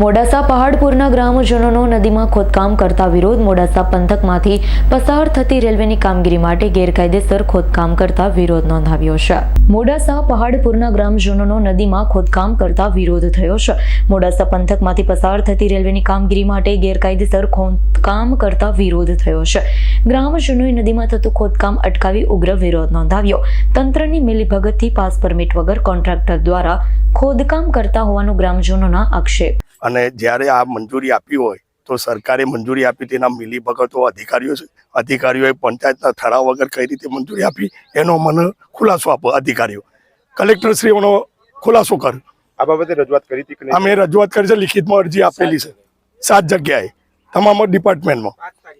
મોડાસા પહાડપુરના ગ્રામજનોનો નદીમાં ખોદકામ કરતા વિરોધ, મોડાસા પંથકમાંથી પસાર થતી રેલવેની કામગીરી માટે ગેરકાયદેસર ખોદકામ કરતા વિરોધ નોંધાવ્યો છે. મોડાસા પહાડપુરના ગ્રામજનોનો નદીમાં ખોદકામ કરતા વિરોધ થયો છે. મોડાસા પંથકમાંથી પસાર થતી રેલવેની કામગીરી માટે ગેરકાયદેસર ખોદકામ કરતા વિરોધ થયો છે. ગ્રામજનોએ નદીમાં થતું ખોદકામ અટકાવી ઉગ્ર વિરોધ નોંધાવ્યો. તંત્રની મિલીભગતથી પાસ પરમિટ વગર કોન્ટ્રાક્ટર દ્વારા ખોદકામ કરતા હોવાનું ગ્રામજનોના આક્ષેપ અને જ્યારે આ મંજૂરી આપી હોય તો સરકારે મંજૂરી આપી તેના મિલીભગતો અધિકારીઓ છે અધિકારીઓએ પંચાયતના ઠરાવ વગર કઈ રીતે મંજૂરી આપી એનો મને ખુલાસો આપો અધિકારીઓ. કલેક્ટરશ્રીઓનો ખુલાસો કર. આ બાબતે રજૂઆત કરી હતી અમે રજૂઆત કરી છે લિખિતમાં અરજી આપેલી છે. સાત જગ્યાએ તમામ ડિપાર્ટમેન્ટમાં.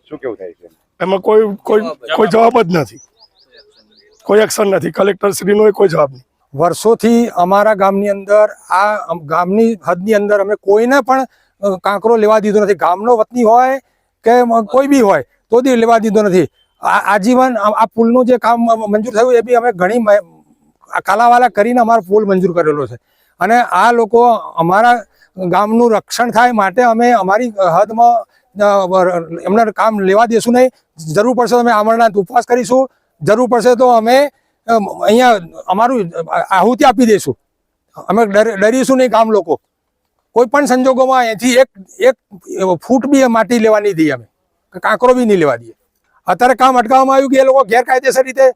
શું કેવું થાય છે? એમાં કોઈ કોઈ કોઈ જવાબ જ નથી. કોઈ એક્શન નથી. કલેક્ટરશ્રીનો કોઈ જવાબ નહીં. વર્ષોથી અમારા ગામની અંદર આ ગામની હદની અંદર અમે કોઈને પણ કાંકરો લેવા દીધો નથી. ગામનો વતની હોય કે કોઈ બી હોય તો બી લેવા દીધો નથી. આજીવન આ પુલનું જે કામ મંજૂર થયું એ બી અમે ઘણી કાલાવાલા કરીને અમારો પુલ મંજૂર કરેલો છે. અને આ લોકો અમારા ગામનું રક્ષણ થાય માટે અમે અમારી હદમાં એમના કામ લેવા દેશું નહીં. જરૂર પડશે તો અમે આમરણાંત ઉપવાસ કરીશું. જરૂર પડશે તો અમ, અહીંયા અમારું આહુતિ આપી દઈશું. અમે ડર- ડરીશું નહીં ગામ લોકો. કોઈ પણ સંજોગોમાં અહીંથી એક એક ફૂટ બી માટી લેવા નહીં દઈએ અમે. કાંકરો બી નહીં લેવા દઈએ. અત્યારે કામ અટકાવવામાં આવ્યું કે એ લોકો ગેરકાયદેસર રીતે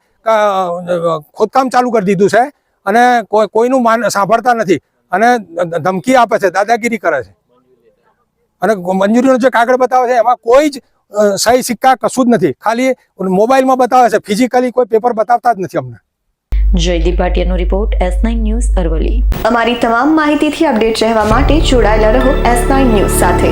ખોદકામ ચાલુ કરી દીધું છે અને કોઈ, કોઈનું માન સાંભળતા નથી અને ધમકી આપે છે, દાદાગીરી કરે છે. અને મંજૂરીનો જે કાગળ બતાવે છે, એમાં કોઈ જ સહી સિક્કા કશું જ નથી. ખાલી મોબાઈલમાં બતાવે છે. ફિઝિકલી કોઈ પેપર બતાવતા જ નથી અમને. Jaydeep ભાટિયાનો report S nine news Aravalli. અમારી તમામ માહિતીથી અપડેટ રહેવા માટે જોડાયેલા રહો એસ નાઇન ન્યૂઝ સાથે.